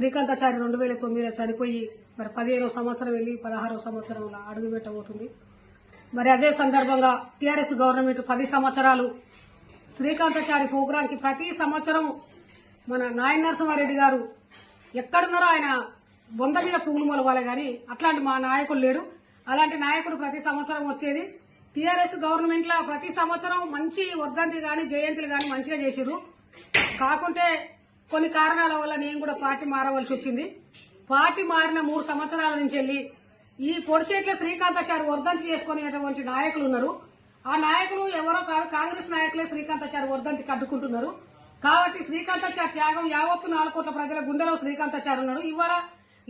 శ్రీకాంతాచారి రెండు వేల తొమ్మిదిలో చనిపోయి మరి పదిహేనో సంవత్సరం వెళ్ళి పదహారో సంవత్సరంలో అడుగు పెట్టబోతుంది. మరి అదే సందర్భంగా టీఆర్ఎస్ గవర్నమెంట్ పది సంవత్సరాలు శ్రీకాంతాచారి ప్రోగ్రాంకి ప్రతి సంవత్సరం మన నాయన నరసింహారెడ్డి గారు ఎక్కడున్నారో ఆయన బొంద మీద పువ్వులు మొలవాలి గాని అట్లాంటి మా నాయకుడు లేడు. అలాంటి నాయకుడు ప్రతి సంవత్సరం వచ్చేది. టీఆర్ఎస్ గవర్నమెంట్లో ప్రతి సంవత్సరం మంచి వర్ధంతి గాని జయంతులు గాని మంచిగా చేసిరు కాకుంటే కొన్ని కారణాల వల్ల నేను కూడా పార్టీ మారవలసి వచ్చింది. పార్టీ మారిన మూడు సంవత్సరాల నుంచి వెళ్ళి ఈ పొడిసేట్ల శ్రీకాంతాచారి వర్ధంతి చేసుకునేటువంటి నాయకులు ఉన్నారు. ఆ నాయకులు ఎవరో కాదు కాంగ్రెస్ నాయకులే శ్రీకాంతాచారి వర్ధంతికి అడ్డుకుంటున్నారు కాబట్టి శ్రీకాంతాచారి త్యాగం యావత్తు నాలుగు కోట్ల ప్రజల గుండెలో శ్రీకాంతాచారి ఉన్నాడు ఇవాళ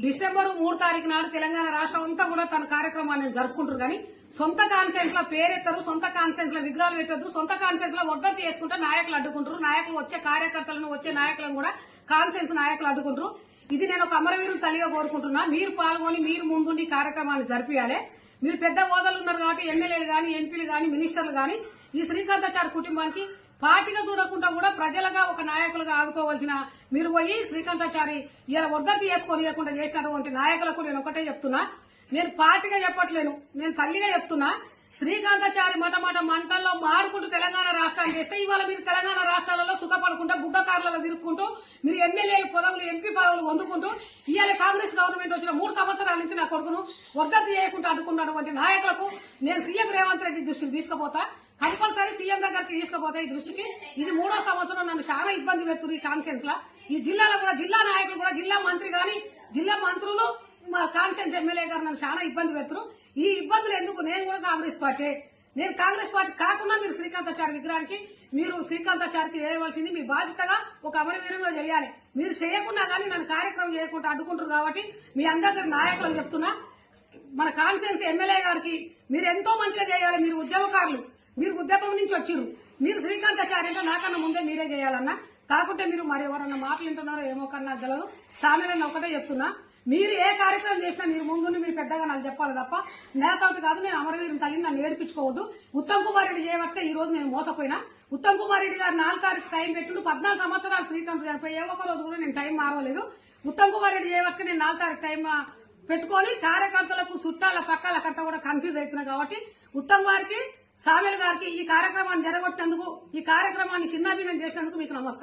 డిసెంబర్ మూడు తారీఖు నాడు తెలంగాణ రాష్ట్రం అంతా కూడా తన కార్యక్రమాన్ని జరుపుకుంటారు. కానీ సొంత కాన్ఫరెన్స్లో పేరెత్తరు సొంత కాన్ఫరెన్స్లో విగ్రహాలు పెట్టొద్దు సొంత కాన్ఫరెన్స్లో వద్దతి చేసుకుంటే నాయకులు అడ్డుకుంటారు. నాయకులు వచ్చే కార్యకర్తలను వచ్చే నాయకులను కూడా కాన్ఫరెన్స్ నాయకులు అడ్డుకుంటారు. ఇది నేను ఒక అమరవీరు తల్లిగా కోరుకుంటున్నా. మీరు పాల్గొని మీరు ముందుండి కార్యక్రమాన్ని జరిపియాలి. మీరు పెద్ద హోదాలు ఉన్నారు కాబట్టి ఎమ్మెల్యేలు గాని ఎంపీలు గాని మినిస్టర్లు గాని ఈ శ్రీకాంతాచారి కుటుంబానికి పార్టీగా చూడకుండా కూడా ప్రజలుగా ఒక నాయకులుగా ఆదుకోవాల్సిన మీరు పోయి శ్రీకాంతాచారి ఇలా వద్దతి చేసుకోనియకుండా చేసినటువంటి నాయకులకు నేను ఒకటే చెప్తున్నా. నేను పార్టీగా చెప్పట్లేను నేను తల్లిగా చెప్తున్నా. శ్రీకాంతాచారి మొట్టమొదట మంటల్లో మాడుకుంటూ తెలంగాణ రాష్ట్రాన్ని చేస్తే ఇవాళ మీరు తెలంగాణ రాష్ట్రాలలో సుఖపడకుండా బుగ్గకారులలో తిరుక్కుంటూ మీరు ఎమ్మెల్యేలు పదవులు ఎంపీ పదవులు పొందుకుంటూ ఇవాళ కాంగ్రెస్ గవర్నమెంట్ వచ్చిన మూడు సంవత్సరాల నుంచి నా కొడుకును వర్ధంతి చేయకుండా అడ్డుకున్నటువంటి నాయకులకు నేను సీఎం రేవంత్ రెడ్డి దృష్టికి తీసుకుపోతా. కంపల్సరీ సీఎం దగ్గరికి తీసుకుపోతే ఈ దృష్టికి. ఇది మూడో సంవత్సరం నన్ను చాలా ఇబ్బంది పెడుతుంది ఈ కాన్ఫరెన్స్ లా ఈ జిల్లాలో కూడా జిల్లా నాయకులు కూడా జిల్లా మంత్రి గాని జిల్లా మంత్రులు మా కాన్ఫరెన్స్ ఎమ్మెల్యే గారు నన్ను చాలా ఇబ్బంది పెడుతురు. ఈ ఇబ్బందులు ఎందుకు? నేను కూడా కాంగ్రెస్ పార్టీ. నేను కాంగ్రెస్ పార్టీ కాకుండా మీరు శ్రీకాంతాచారి విగ్రహానికి మీరు శ్రీకాంతాచారికి చేయవలసింది మీ బాధ్యతగా ఒక అమరవీరంలో చేయాలి. మీరు చేయకుండా కానీ నన్ను కార్యక్రమం చేయకుండా అడ్డుకుంటారు కాబట్టి మీ అందరి నాయకులకు చెప్తున్నా. మన కాన్స్టిట్యున్సీ ఎమ్మెల్యే గారికి మీరు ఎంతో మంచిగా చేయాలి. మీరు ఉద్యమకారులు. మీరు ఉద్యమం నుంచి వచ్చారు మీరు శ్రీకాంతాచారి అంటే నాకన్నా ముందే మీరే చేయాలన్నా. కాకుంటే మీరు మరి ఎవరన్నా మాటలు వింటున్నారో ఏమో కన్నా గలదు సామె ఒకటే చెప్తున్నా. మీరు ఏ కార్యక్రమం చేసినా మీరు ముందు మీరు పెద్దగా నాకు చెప్పాలి తప్ప నేతవతి కాదు నేను అమరవీరుని తల్లిని నన్ను ఏడిపించుకోవద్దు. ఉత్తమ్ కుమార్ రెడ్డి చేయబట్టే ఈ రోజు నేను మోసపోయినా. ఉత్తమ్ కుమార్ రెడ్డి గారు నాలుగు తారీఖు టైం పెట్టుడు పద్నాలుగు సంవత్సరాలు శ్రీకాంత్ చనిపోయి ఏ ఒక్క రోజు కూడా నేను టైం మారవలేదు ఉత్తమ్ కుమార్ రెడ్డి చేయబట్టే నేను నాలుగు తారీఖు టైం పెట్టుకొని కార్యకర్తలకు చుట్టాల పక్కల కట్ట కూడా కన్ఫ్యూజ్ అవుతున్నా కాబట్టి ఉత్తమ్ గారికి సామెల్ గారికి ఈ కార్యక్రమాన్ని జరగొట్టేందుకు ఈ కార్యక్రమాన్ని చిన్నాభిన్నం చేసినందుకు మీకు నమస్కారం.